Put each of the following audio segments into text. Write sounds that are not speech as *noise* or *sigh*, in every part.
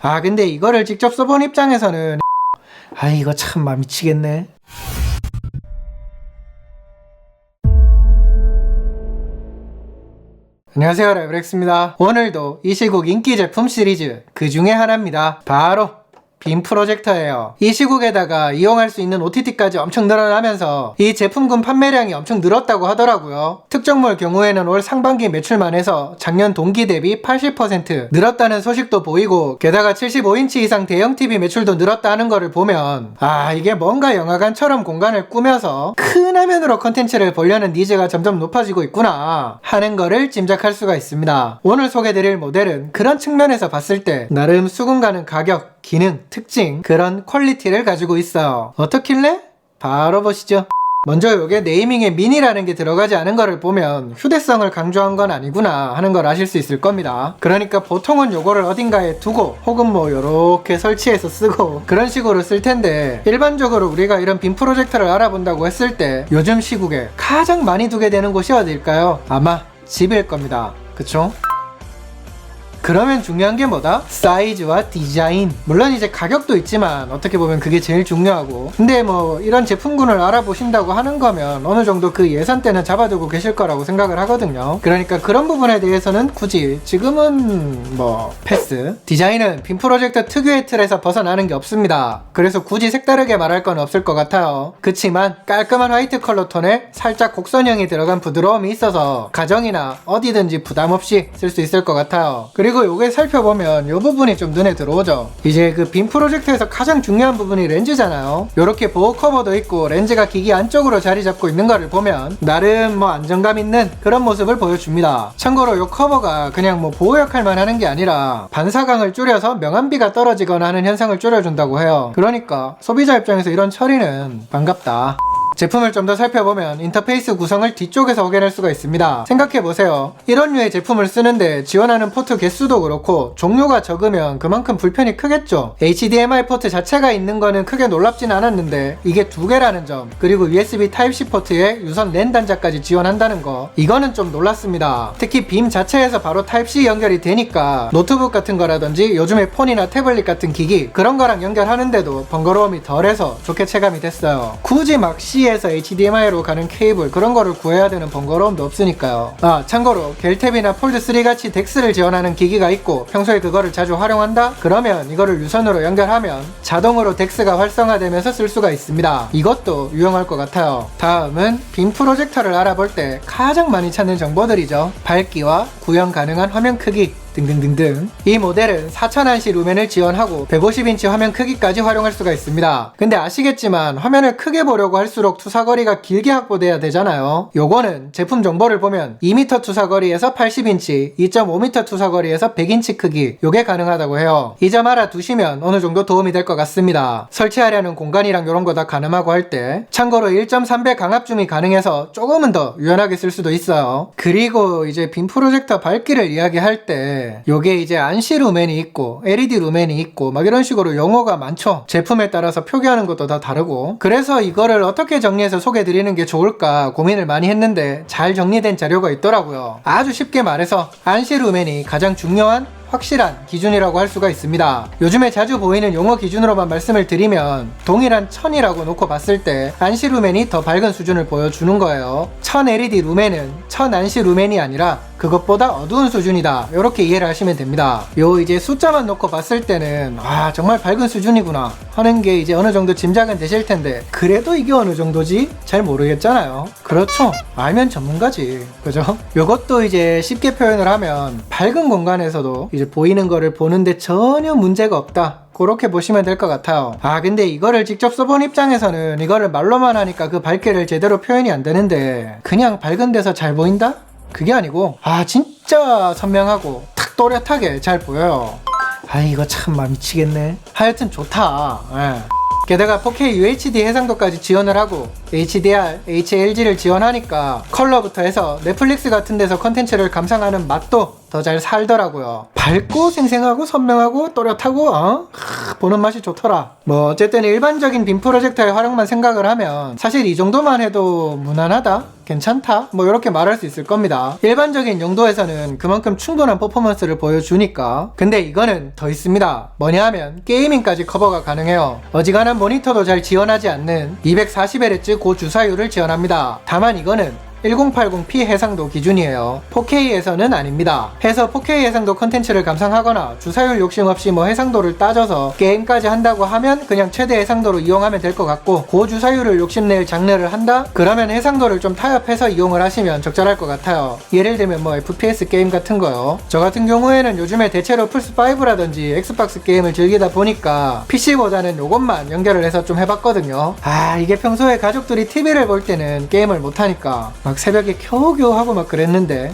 아 근데 이거를 직접 써본 입장에서는 *laughs* 아 이거 참 마 미치겠네. 안녕하세요. 레브렉스입니다. 오늘도 이 시국 인기 제품 시리즈 그 중에 하나입니다. 바로 빔 프로젝터예요. 이 시국에다가 이용할 수 있는 OTT까지 엄청 늘어나면서 이 제품군 판매량이 엄청 늘었다고 하더라고요. 특정몰 경우에는 올 상반기 매출만 해서 작년 동기 대비 80% 늘었다는 소식도 보이고 게다가 75인치 이상 대형 TV 매출도 늘었다는 거를 보면 아 이게 뭔가 영화관처럼 공간을 꾸며서 큰 화면으로 컨텐츠를 보려는 니즈가 점점 높아지고 있구나 하는 거를 짐작할 수가 있습니다. 오늘 소개드릴 모델은 그런 측면에서 봤을 때 나름 수긍 가는 가격 기능, 특징, 그런 퀄리티를 가지고 있어요. 어떻길래? 바로 보시죠. 먼저 요게 네이밍에 미니라는 게 들어가지 않은 거를 보면 휴대성을 강조한 건 아니구나 하는 걸 아실 수 있을 겁니다. 그러니까 보통은 요거를 어딘가에 두고 혹은 뭐 요렇게 설치해서 쓰고 그런 식으로 쓸 텐데 일반적으로 우리가 이런 빔 프로젝터를 알아본다고 했을 때 요즘 시국에 가장 많이 두게 되는 곳이 어딜까요? 아마 집일 겁니다. 그쵸? 그러면 중요한 게 뭐다? 사이즈와 디자인. 물론 이제 가격도 있지만 어떻게 보면 그게 제일 중요하고. 근데 뭐 이런 제품군을 알아보신다고 하는 거면 어느 정도 그 예산대는 잡아두고 계실 거라고 생각을 하거든요. 그러니까 그런 부분에 대해서는 굳이 지금은 뭐 패스. 디자인은 빔 프로젝터 특유의 틀에서 벗어나는 게 없습니다. 그래서 굳이 색다르게 말할 건 없을 것 같아요. 그치만 깔끔한 화이트 컬러 톤에 살짝 곡선형이 들어간 부드러움이 있어서 가정이나 어디든지 부담 없이 쓸 수 있을 것 같아요. 그리고 그리고 요게 살펴보면 요 부분이 좀 눈에 들어오죠. 이제 그 빔 프로젝트에서 가장 중요한 부분이 렌즈잖아요. 요렇게 보호 커버도 있고 렌즈가 기기 안쪽으로 자리 잡고 있는 거를 보면 나름 뭐 안정감 있는 그런 모습을 보여줍니다. 참고로 요 커버가 그냥 뭐 보호 역할만 하는 게 아니라 반사광을 줄여서 명암비가 떨어지거나 하는 현상을 줄여준다고 해요. 그러니까 소비자 입장에서 이런 처리는 반갑다 제품을 좀 더 살펴보면 인터페이스 구성을 뒤쪽에서 확인할 수가 있습니다. 생각해보세요. 이런 류의 제품을 쓰는데 지원하는 포트 개수도 그렇고 종류가 적으면 그만큼 불편이 크겠죠. HDMI 포트 자체가 있는 거는 크게 놀랍진 않았는데 이게 두 개라는 점 그리고 USB Type-C 포트에 유선 랜 단자까지 지원한다는 거 이거는 좀 놀랐습니다. 특히 빔 자체에서 바로 Type-C 연결이 되니까 노트북 같은 거라든지 요즘에 폰이나 태블릿 같은 기기 그런 거랑 연결하는데도 번거로움이 덜해서 좋게 체감이 됐어요. 굳이 막 C CE에서 HDMI로 가는 케이블 그런 거를 구해야 되는 번거로움도 없으니까요. 아 참고로 겔탭이나 폴드3 같이 덱스를 지원하는 기기가 있고 평소에 그거를 자주 활용한다? 그러면 이거를 유선으로 연결하면 자동으로 덱스가 활성화되면서 쓸 수가 있습니다. 이것도 유용할 것 같아요. 다음은 빔 프로젝터를 알아볼 때 가장 많이 찾는 정보들이죠. 밝기와 구현 가능한 화면 크기, 등등등등 이 모델은 4000안시 루멘을 지원하고 150인치 화면 크기까지 활용할 수가 있습니다. 근데 아시겠지만 화면을 크게 보려고 할수록 투사거리가 길게 확보돼야 되잖아요. 요거는 제품 정보를 보면 2m 투사거리에서 80인치 2.5m 투사거리에서 100인치 크기 요게 가능하다고 해요. 이 점 알아두시면 어느 정도 도움이 될 것 같습니다. 설치하려는 공간이랑 요런 거 다 가늠하고 할 때 참고로 1.3배 강압 줌이 가능해서 조금은 더 유연하게 쓸 수도 있어요. 그리고 이제 빔 프로젝터 밝기를 이야기할 때 요게 이제 안시 루멘이 있고 LED 루멘이 있고 막 이런 식으로 용어가 많죠. 제품에 따라서 표기하는 것도 다 다르고 그래서 이거를 어떻게 정리해서 소개해 드리는 게 좋을까 고민을 많이 했는데 잘 정리된 자료가 있더라고요. 아주 쉽게 말해서 안시 루멘이 가장 중요한 확실한 기준이라고 할 수가 있습니다. 요즘에 자주 보이는 용어 기준으로만 말씀을 드리면 동일한 천이라고 놓고 봤을 때 안시 루멘이 더 밝은 수준을 보여주는 거예요. 천 LED 루멘은 천 안시 루멘이 아니라 그것보다 어두운 수준이다. 이렇게 이해를 하시면 됩니다. 요 이제 숫자만 놓고 봤을 때는 아 정말 밝은 수준이구나 하는 게 이제 어느 정도 짐작은 되실 텐데 그래도 이게 어느 정도지 잘 모르겠잖아요. 그렇죠. 알면 전문가지. 그죠? 요것도 이제 쉽게 표현을 하면 밝은 공간에서도 이제 보이는 거를 보는데 전혀 문제가 없다. 그렇게 보시면 될 것 같아요. 아, 근데 이거를 직접 써본 입장에서는 이거를 말로만 하니까 그 밝기를 제대로 표현이 안 되는데 그냥 밝은 데서 잘 보인다? 그게 아니고 아 진짜 선명하고 탁 또렷하게 잘 보여요. 아 이거 참 미치겠네. 하여튼 좋다. 예. 게다가 4K UHD 해상도까지 지원을 하고 HDR, HLG를 지원하니까 컬러부터 해서 넷플릭스 같은 데서 컨텐츠를 감상하는 맛도 더 잘 살더라고요. 밝고 생생하고 선명하고 또렷하고 어? 크, 보는 맛이 좋더라. 뭐 어쨌든 일반적인 빔 프로젝터의 활용만 생각을 하면 사실 이 정도만 해도 무난하다. 괜찮다? 뭐 이렇게 말할 수 있을 겁니다. 일반적인 용도에서는 그만큼 충분한 퍼포먼스를 보여주니까. 근데 이거는 더 있습니다. 뭐냐 하면 게이밍까지 커버가 가능해요. 어지간한 모니터도 잘 지원하지 않는 240Hz 고주사율을 지원합니다. 다만 이거는 1080p 해상도 기준이에요. 4K에서는 아닙니다. 해서 4K 해상도 컨텐츠를 감상하거나 주사율 욕심 없이 뭐 해상도를 따져서 게임까지 한다고 하면 그냥 최대 해상도로 이용하면 될 것 같고 고주사율을 욕심낼 장르를 한다? 그러면 해상도를 좀 타협해서 이용을 하시면 적절할 것 같아요. 예를 들면 뭐 FPS 게임 같은 거요. 저 같은 경우에는 요즘에 대체로 플스5라든지 엑스박스 게임을 즐기다 보니까 PC보다는 요것만 연결을 해서 좀 해봤거든요. 아 이게 평소에 가족들이 TV를 볼 때는 게임을 못하니까 막 새벽에 겨우겨우 하고 막 그랬는데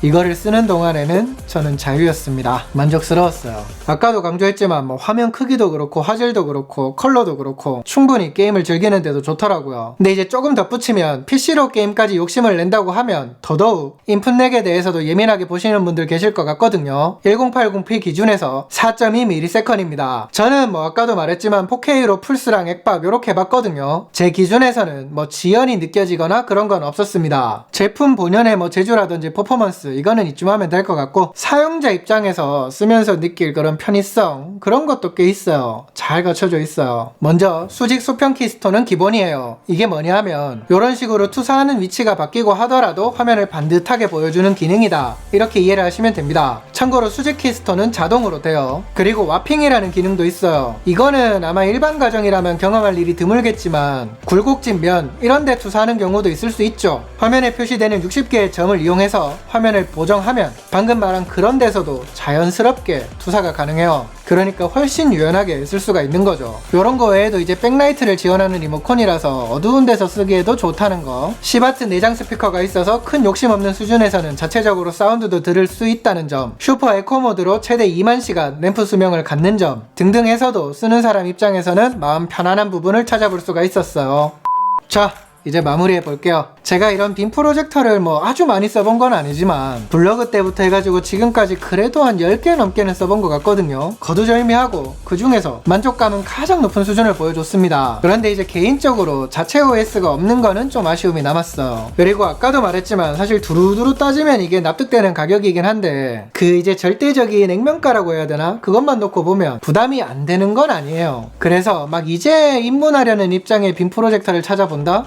이거를 쓰는 동안에는 저는 자유였습니다. 만족스러웠어요. 아까도 강조했지만 뭐 화면 크기도 그렇고 화질도 그렇고 컬러도 그렇고 충분히 게임을 즐기는데도 좋더라고요. 근데 이제 조금 덧붙이면 PC로 게임까지 욕심을 낸다고 하면 더더욱 인풋렉에 대해서도 예민하게 보시는 분들 계실 것 같거든요. 1080p 기준에서 4.2ms입니다. 저는 뭐 아까도 말했지만 4K로 플스랑 액박 이렇게 봤거든요. 제 기준에서는 뭐 지연이 느껴지거나 그런 건 없었습니다. 제품 본연의 뭐 제주라든지 퍼포먼스 이거는 이쯤 하면 될 것 같고 사용자 입장에서 쓰면서 느낄 그런 편의성 그런 것도 꽤 있어요. 잘 갖춰져 있어요. 먼저 수직 수평 키스톤은 기본이에요. 이게 뭐냐 하면 이런 식으로 투사하는 위치가 바뀌고 하더라도 화면을 반듯하게 보여주는 기능이다. 이렇게 이해를 하시면 됩니다. 참고로 수직 키스톤은 자동으로 돼요. 그리고 와핑이라는 기능도 있어요. 이거는 아마 일반 가정이라면 경험할 일이 드물겠지만 굴곡진 면 이런 데 투사하는 경우도 있을 수 있죠. 화면에 표시되는 60개의 점을 이용해서 화면을 보정하면 방금 말한 그런 데서도 자연스럽게 투사가 가능해요. 그러니까 훨씬 유연하게 쓸 수가 있는 거죠. 이런 거 외에도 이제 백라이트를 지원하는 리모컨이라서 어두운 데서 쓰기에도 좋다는 거. 10W 내장 스피커가 있어서 큰 욕심 없는 수준에서는 자체적으로 사운드도 들을 수 있다는 점. 슈퍼 에코 모드로 최대 2만 시간 램프 수명을 갖는 점 등등 해서도 쓰는 사람 입장에서는 마음 편안한 부분을 찾아볼 수가 있었어요. 자, 이제 마무리해 볼게요. 제가 이런 빔 프로젝터를 뭐 아주 많이 써본 건 아니지만 블로그 때부터 해가지고 지금까지 그래도 한 10개 넘게는 써본 것 같거든요. 거두절미하고 그 중에서 만족감은 가장 높은 수준을 보여줬습니다. 그런데 이제 개인적으로 자체 OS가 없는 거는 좀 아쉬움이 남았어요. 그리고 아까도 말했지만 사실 두루두루 따지면 이게 납득되는 가격이긴 한데 그 이제 절대적인 액면가라고 해야 되나? 그것만 놓고 보면 부담이 안 되는 건 아니에요. 그래서 막 이제 입문하려는 입장의 빔 프로젝터를 찾아본다?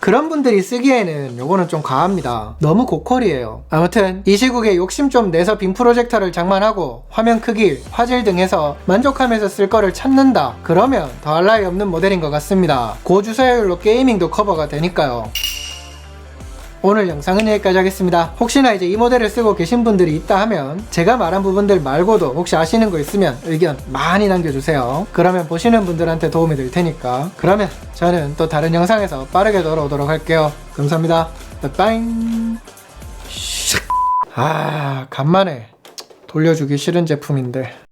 그런 분들이 쓰기에는 요거는 좀 과합니다. 너무 고퀄이에요. 아무튼 이 시국에 욕심 좀 내서 빔 프로젝터를 장만하고 화면 크기, 화질 등 해서 만족하면서 쓸 거를 찾는다. 그러면 더할 나위 없는 모델인 것 같습니다. 고주사율로 게이밍도 커버가 되니까요. 오늘 영상은 여기까지 하겠습니다. 혹시나 이제 이 모델을 쓰고 계신 분들이 있다 하면 제가 말한 부분들 말고도 혹시 아시는 거 있으면 의견 많이 남겨주세요. 그러면 보시는 분들한테 도움이 될 테니까. 그러면 저는 또 다른 영상에서 빠르게 돌아오도록 할게요. 감사합니다. 빠잉. 아, 간만에 돌려주기 싫은 제품인데.